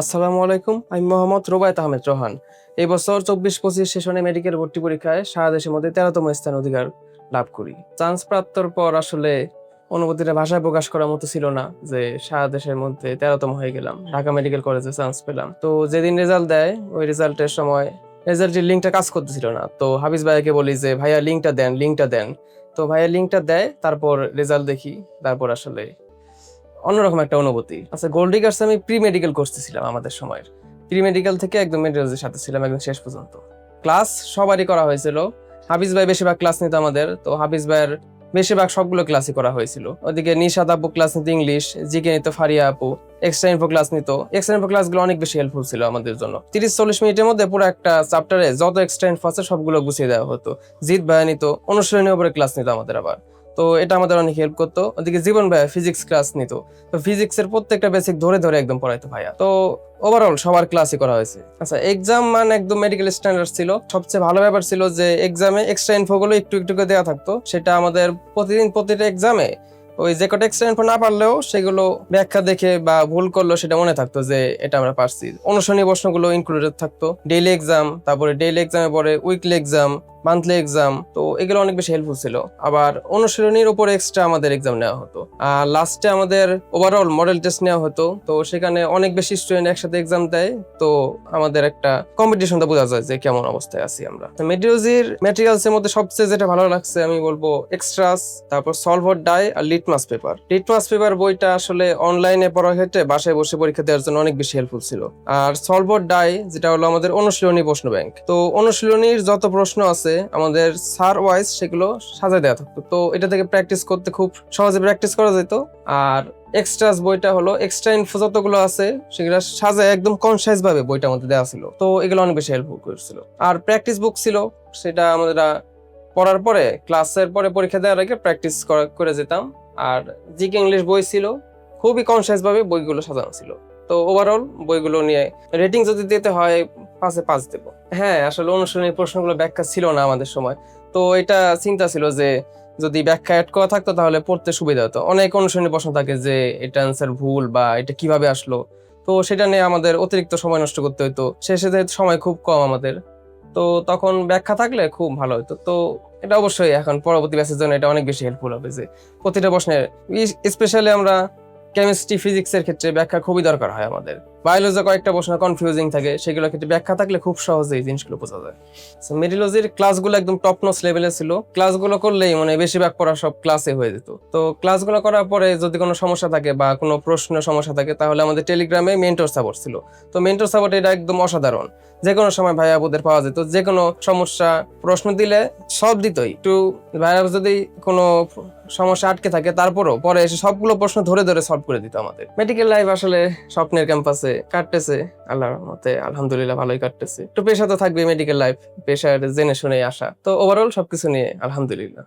আসসালামু আলাইকুম, আমি মোহাম্মদ রোবায়ত আহমেদ রোহান। এই বছর চব্বিশ পঁচিশ সেশনে মেডিকেল ভর্তি পরীক্ষায় সারা দেশের মধ্যে তেরোতম স্থান অধিকার লাভ করি। চান্স প্রাপ্তর পর আসলে অনুভূতিটা ভাষায় প্রকাশ করার মতো ছিল না যে সারা দেশের মধ্যে তেরোতম হয়ে গেলাম। ঢাকা মেডিকেল কলেজে চান্স পেলাম। তো যেদিন রেজাল্ট দেয়, ওই রেজাল্টের সময় রেজাল্টের লিঙ্কটা কাজ করতেছিল না। তো হাফিজ ভাইয়াকে বলি যে, ভাইয়া, লিঙ্কটা দেন লিঙ্কটা দেন। তো ভাইয়া লিঙ্কটা দেয়, তারপর রেজাল্ট দেখি, তারপর আসলে অন্যরকম একটা অনুভূতি। আচ্ছা গোল্ড ডিগার্স আমি প্রি মেডিকেল করতেছিলাম আমাদের সময়ের। প্রি মেডিকেল থেকে একদম মেডিকেলের সাথে ছিলাম একদম শেষ পর্যন্ত। ক্লাস সবারই করা হয়েছিল। হাফিজ ভাই বেশিরভাগ ক্লাস নিত আমাদের। তো হাফিজ ভাইয়ের বেশিরভাগ সবগুলো ক্লাসই করা হয়েছিল। ওদিকে নিশাদ আপু ক্লাস নিত ইংলিশ জিকে নিত ফারিয়া আপু এক্সট্রা ইনফো ক্লাস নিত। এক্সট্রা ইনফো ক্লাসগুলো অনেক বেশি হেল্পফুল ছিল আমাদের জন্য। তিরিশ চল্লিশ মিনিটের মধ্যে পুরো একটা চ্যাপ্টারে যত এক্সট্রা ইনফো আছে সবগুলো গুছিয়ে দেওয়া হতো। জিৎ ভাইয়া নিত, অনুশীলনের উপরে ক্লাস নিত আমাদের আবার। তো এটা আমাদের অনেক হেল্প করতো। ওদিকে জীবন ভাইয়া ফিজিক্স ক্লাস নিত। তো ফিজিক্সের প্রত্যেকটা বেসিক ধরে ধরে একদম পড়াইতো ভাইয়া। তো ওভারঅল সবার ক্লাসই করা হয়েছে। আচ্ছা এক্সাম মানে একদম মেডিকেল স্ট্যান্ডার্ড ছিল। সবচেয়ে ভালো ব্যাপার ছিল যে এক্সামে এক্সট্রা ইনফোগুলো একটু একটু করে দেওয়া থাকতো। সেটা আমাদের প্রতিদিন প্রতিটা এক্সামে ওই যে কটা এক্সট্রা ইনফো না পারলেও সেগুলো ব্যাখ্যা দেখে বা ভুল করল সেটা মনে থাকতো যে এটা আমরা পারছি। অনুশীলনী প্রশ্নগুলো ইনক্লুডেড থাকতো। ডেইলি এক্সাম তারপরে ডেইলি এক্সামের পরে উইকলি এক্সাম মান্থলি এক্সাম তো এগুলো অনেক বেশি হেল্পফুল ছিল। আবার অনুশীলনীর উপর এক্সট্রা আমাদের এক্সাম নেওয়া হতো। আর লাস্টে আমাদের ওভারঅল মডেল টেস্ট নেওয়া হতো, তো সেখানে অনেক বেশি স্টুডেন্ট একসাথে এক্সাম দেয়, তো আমাদের একটা কম্পিটিশনটা বোঝা যায় যে কেমন অবস্থায় আছি আমরা। মেডিওজির ম্যাটেরিয়ালস এর মধ্যে সবচেয়ে যেটা ভালো লাগছে, আমি বলব এক্সট্রাস তারপর সলভার ডাই আর লিটমাস পেপার লিটমাস পেপার বইটা আসলে অনলাইনে পড়ার ক্ষেত্রে বাসায় বসে পরীক্ষা দেওয়ার জন্য অনেক বেশি হেল্পফুল ছিল। আর সলভার ডাই যেটা হলো আমাদের অনুশীলনী প্রশ্ন ব্যাংক তো অনুশীলনীর যত প্রশ্ন আছে আমাদের সার ওয়াইজ সেগুলো সাজায় দেওয়া থাকতো। তো এটা থেকে প্র্যাকটিস করতে খুব সহজে প্র্যাকটিস করা যেত। আর এক্সট্রাস বইটা হলো এক্সট্রা ইনফো যতগুলো আছে, সেগুলো সাজায় একদম কনসাইজ ভাবে বইটার মধ্যে দেওয়া ছিল। তো এগুলো অনেক বেশি হেল্পফুল করেছিল। আর প্র্যাকটিস বুক ছিল, সেটা আমাদের পড়ার পরে ক্লাসের পরে পরীক্ষা দেওয়ার আগে প্র্যাকটিস করে যেতাম। আর জিকে ইংলিশ বই ছিল, খুবই কনসাইজ ভাবে বইগুলো সাজানো ছিল। তো ওভারঅল বইগুলো নিয়ে রেটিং যদি দিতে হয় পাঁচে পাঁচ দেবো। হ্যাঁ আসলে অনুশীলনী প্রশ্নগুলো ব্যাখ্যা ছিল না আমাদের সময়। তো এটা চিন্তা ছিল যে, যদি ব্যাখ্যা অ্যাড করা থাকতো তাহলে পড়তে সুবিধা হতো। অনেক অনুশীলনী প্রশ্ন থাকে যে, এটা অ্যান্সার ভুল বা এটা কীভাবে আসলো? তো সেটা নিয়ে আমাদের অতিরিক্ত সময় নষ্ট করতে হতো শেষে যেহেতু সময় খুব কম আমাদের। তো তখন ব্যাখ্যা থাকলে খুব ভালো হতো তো এটা অবশ্যই এখন পরবর্তী ব্যাচের জন্য এটা অনেক বেশি হেল্পফুল হবে যে, প্রতিটা প্রশ্নের স্পেশালি আমরা কেমিস্ট্রি ফিজিক্সের ক্ষেত্রে ব্যাখ্যা খুবই দরকার হয় আমাদের। বায়োলজি কয়েকটা প্রশ্ন কনফিউজিং থাকে সেগুলো ক্ষেত্রে ব্যাখ্যা থাকলে খুব সহজেই জিনিসগুলো বোঝা যায়। মেডিলজির ক্লাসগুলো একদম টপ নোস লেভেলে ছিল। ক্লাসগুলো করলেই মানে বেশিরভাগ পড়া সব ক্লাসে হয়ে যেত। তো ক্লাসগুলো করার পরে যদি কোনো সমস্যা থাকে বা কোনো প্রশ্ন সমস্যা থাকে, তাহলে আমাদের টেলিগ্রামে মেন্টর সাপোর্ট ছিল। তো মেন্টর সাপোর্ট এটা একদম অসাধারণ। যে কোনো সময় ভাই আপুদের পাওয়া যেত যে কোনো সমস্যা প্রশ্ন দিলে সব দিতই। একটু ভাই যদি কোনো সমস্যা আটকে থাকে, তারপরও পরে এসে সবগুলো প্রশ্ন ধরে ধরে সলভ করে দিত আমাদের। মেডিকেল লাইফ আসলে স্বপ্নের ক্যাম্পাসে কাটতেছে, আল্লাহর মতে আলহামদুলিল্লাহ ভালোই কাটতেছে। তো পেশা তো থাকবে মেডিকেল লাইফ পেশার জেনে শুনে আসা। তো ওভারঅল সবকিছু নিয়ে, আলহামদুলিল্লাহ।